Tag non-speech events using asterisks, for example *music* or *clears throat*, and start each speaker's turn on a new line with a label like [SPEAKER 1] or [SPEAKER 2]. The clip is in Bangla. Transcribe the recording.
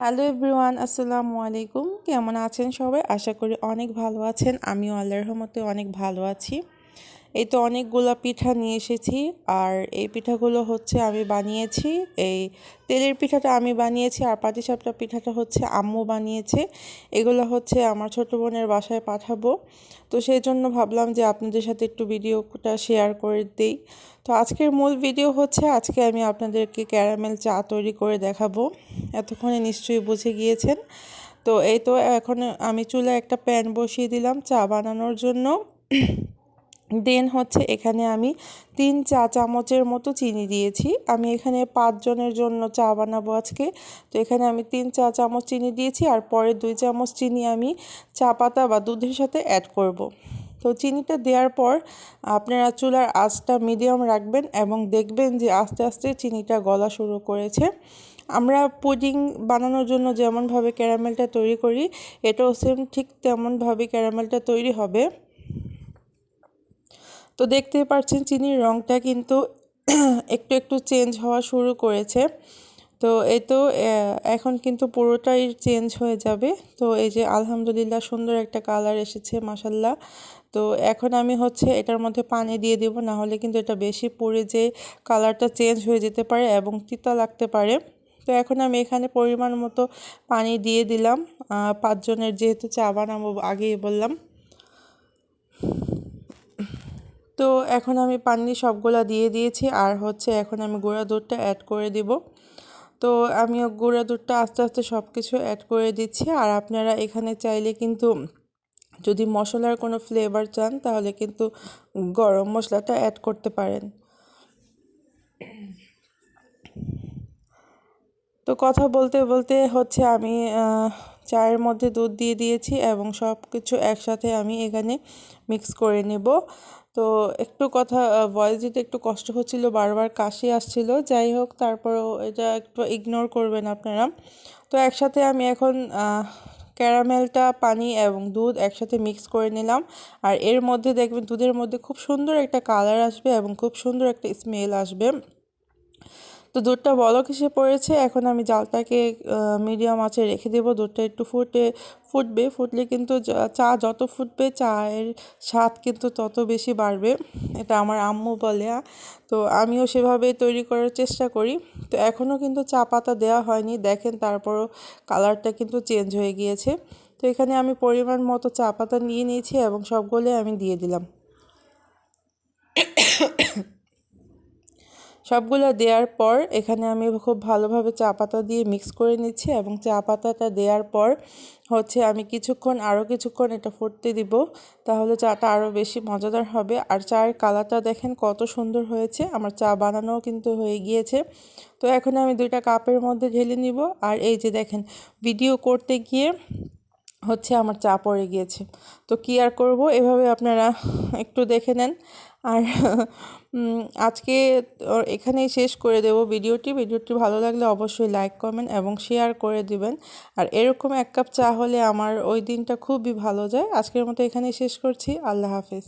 [SPEAKER 1] হ্যালো এভরিওয়ান, আসসালামু আলাইকুম। কেমন আছেন সবাই? আশা করি অনেক ভালো আছেন। আমিও আল্লাহর রহমতে অনেক ভালো আছি। এই তো অনেকগুলো পিঠা নিয়ে এসেছি। আর এই পিঠাগুলো হচ্ছে আমি বানিয়েছি। এই তেলের পিঠাটা আমি বানিয়েছি আর পাটিসাপটা পিঠাটা হচ্ছে আম্মু বানিয়েছে। এগুলো হচ্ছে আমার ছোট বোনের বাসায় পাঠাবো। তো সেই জন্য ভাবলাম যে আপনাদের সাথে একটু ভিডিওটা শেয়ার করে দিই। তো আজকের মূল ভিডিও হচ্ছে, আজকে আমি আপনাদেরকে ক্যারামেল চা তৈরি করে দেখাবো। এতক্ষণে নিশ্চয়ই বুঝে গিয়েছেন। তো এই তো এখন আমি চুলে একটা প্যান বসিয়ে দিলাম চা বানানোর জন্য। দেন হচ্ছে এখানে আমি তিন চা চামচের মতো চিনি দিয়েছি। আমি এখানে পাঁচজনের জন্য চা বানাবো আজকে। তো এখানে আমি তিন চা চামচ চিনি দিয়েছি আর পরে দুই চামচ চিনি আমি চা পাতা বা দুধের সাথে অ্যাড করব। তো চিনিটা দেওয়ার পর আপনারা চুলার আঁচটা মিডিয়াম রাখবেন এবং দেখবেন যে আস্তে আস্তে চিনিটা গলা শুরু করেছে। আমরা পুডিং বানানোর জন্য যেমনভাবে ক্যারামেলটা তৈরি করি, এটাও সেম ঠিক তেমনভাবে ক্যারামেলটা তৈরি হবে। তো দেখতেই পাচ্ছেন চিনির রঙটা কিন্তু *clears throat* একটু একটু চেঞ্জ হওয়া শুরু করেছে। তো এই তো এখন কিন্তু পুরোটাই চেঞ্জ হয়ে যাবে। তো এই যে আলহামদুলিল্লাহ সুন্দর একটা কালার এসেছে মাসাল্লাহ তো এখন আমি হচ্ছে এটার মধ্যে পানি দিয়ে দেব, না হলে কিন্তু এটা বেশি পুড়ে যে কালারটা চেঞ্জ হয়ে যেতে পারে এবং তিতা লাগতে পারে। তো এখন আমি এখানে পরিমাণ মতো পানি দিয়ে দিলাম। পাঁচজনের যেহেতু চা বানাবো আগেই বললাম। তো এখন আমি পানি সবগুলা দিয়ে দিয়েছি, আর হচ্ছে এখন আমি গুঁড়া দুধটা অ্যাড করে দিব। তো আমি গুঁড়া দুধটা আস্তে আস্তে সব কিছু অ্যাড করে দিচ্ছি, আর আপনারা এখানে চাইলে কিন্তু যদি মশলার কোনো ফ্লেভার চান, তাহলে কিন্তু গরম মশলাটা অ্যাড করতে পারেন। তো কথা বলতে বলতে হচ্ছে আমি চায়ের মধ্যে দুধ দিয়ে দিয়েছি, এবং সব কিছু একসাথে আমি এখানে মিক্স করে নেব। তো একটু কথা ভয়েস দিতে একটু কষ্ট হচ্ছিল, বারবার কাশি আসছিল। যাই হোক, তারপরও এটা একটু ইগনোর করবেন আপনারা। তো একসাথে আমি এখন ক্যারামেলটা, পানি এবং দুধ একসাথে মিক্স করে নিলাম। আর এর মধ্যে দেখবেন দুধের মধ্যে খুব সুন্দর একটা কালার আসবে এবং খুব সুন্দর একটা স্মেল আসবে। তো দুধটা বলক এসে পড়েছে, এখন আমি জালটাকে মিডিয়াম আঁচে রেখে দেবো। দুধটা একটু ফুটে, ফুটবে, ফুটলে কিন্তু চা যত ফুটবে, চায়ের স্বাদ কিন্তু তত বেশি বাড়বে। এটা আমার আম্মু বলে তো আমিও সেভাবে তৈরি করার চেষ্টা করি। তো এখনও কিন্তু চা পাতা দেওয়া হয়নি। দেখেন তারপরও কালারটা কিন্তু চেঞ্জ হয়ে গিয়েছে। তো এখানে আমি পরিমাণ মতো চা পাতা নিয়ে নিয়েছি এবং সবগুলোই আমি দিয়ে দিলাম। সবগুলো দেওয়ার পর এখানে আমি খুব ভালোভাবে চা পাতা দিয়ে মিক্স করে নিচ্ছি এবং চা পাতাটা দেওয়ার পর হচ্ছে আমি কিছুক্ষণ, আরও কিছুক্ষণ এটা ফুটতে দিব। তাহলে চাটা আরও বেশি মজাদার হবে। আর চায়ের কালারটা দেখেন কত সুন্দর হয়েছে। আমার চা বানানোও কিন্তু হয়ে গিয়েছে। তো এখন আমি দুইটা কাপের মধ্যে ঢেলে নিব। আর এই যে দেখেন ভিডিও করতে গিয়ে হচ্ছে আমার চা পড়ে গিয়েছে। তো কী আর করব? এভাবে আপনারা একটু দেখে নেন। আর আজকে এখানেই শেষ করে দেব ভিডিওটি। ভিডিওটি ভালো লাগলে অবশ্যই লাইক, কমেন্ট এবং শেয়ার করে দিবেন। আর এরকম এক কাপ চা হলে আমার ওই দিনটা খুবই ভালো যায়। আজকের মতো এখানেই শেষ করছি। আল্লাহ হাফিজ।